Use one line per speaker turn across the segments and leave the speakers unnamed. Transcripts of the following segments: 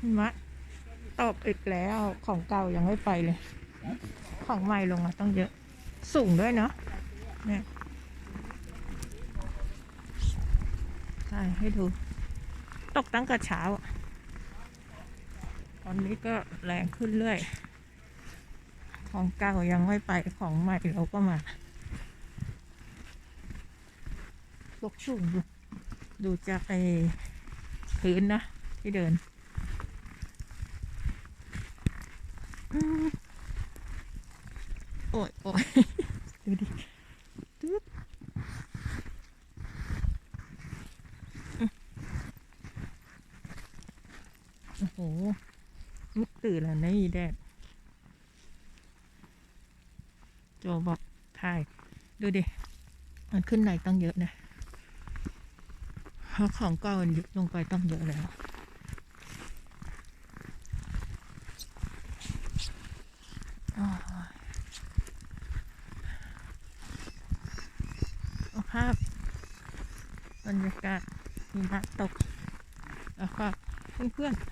หิมะตกอีกแล้วของเก่ายังไม่ไปเลย ของใหม่ลงมาต้องเยอะสูงด้วยเนาะเนี่ยใช่ให้ดู ตกตั้งแต่เช้าอะตอนนี้ก็แรงขึ้นเรื่อย ของเก่ายังไม่ไปของใหม่เราก็มาลกชุ่มดูดูจากไอ้พื้นนะที่เดินอืม โอ้ยโอ้ยดูดิตึ๊บอืมโอ้โหมุดตื่นแล้วนี่แดดโจบอกถ่าย ดูดิ มันขึ้นไหนต้องเยอะนะเพราะของเก่ามันยุบลงไปต้องเยอะแล้ว โอ้ยเอา ภาพบรรยากาศหิมะตกแล้วก็เพื่อนๆ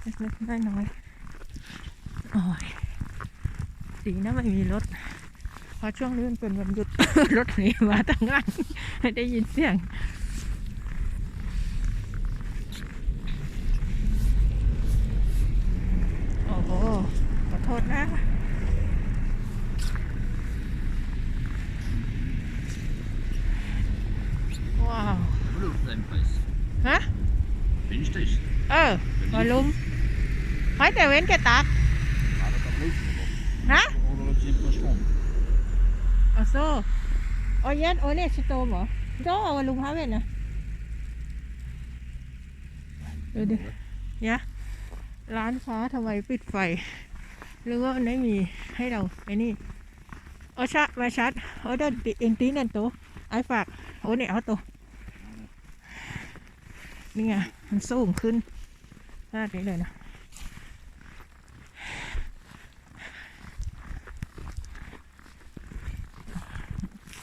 เล็กๆน้อยๆโอ้ยดีนะไม่มีรถเพราะช่วงนี้มันเป็นวันหยุด รถหนีมาตั้งงานไม่ได้ยินเสียง โอ้โห ขอโทษนะ ว้าว
Hallo, dein Preis.
ฮะ
Bin ich dich?
เออมาลุมหอยแต่เว้นแกตัก
Aber dann läuft es noch.
ฮะ
Oder läuft es immer schon?
อโซโอเยสโอเนสโตมเหรอโตเอาลุงพาเวนนะดูดิเนี่ยร้านค้าทำไมปิดไฟ หรือว่ามันไม่มีให้เราไอ้นี่โอชะมาชัดโอเดนติเอ็นตีนั่นตัวไอ้ฝากโอเนี่ยเอาตัว นี่ไงมันสูงขึ้นขนาดนี้เลยนะ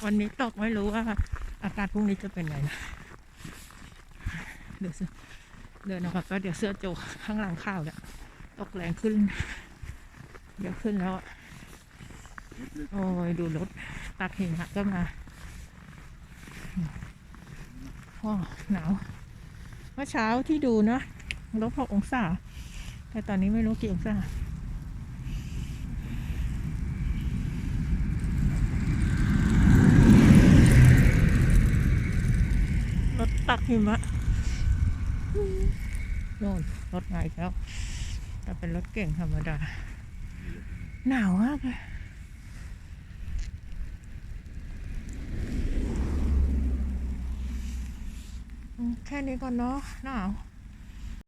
วันนี้ตกไม่รู้ว่าอากาศพรุ่งนี้จะเป็นไงนะเดี๋ยวเสื้อเดินออกมาก็เดี๋ยวเสื้อโจกข้างหลังข้าวเนี่ยตกแรงขึ้น เดี๋ยวขึ้นแล้วอะโอ้ยดูรถตักหิมะก็มาโอ้หนาว มื่อเช้าที่ดูเนาะลบหกองศา แต่ตอนนี้ไม่รู้กี่องศารถตักหิมะโน่นรถไหนแล้วแต่เป็นรถเก่งธรรมดา หนาวมากเลย แค่นี้ก่อนเนาะหนาว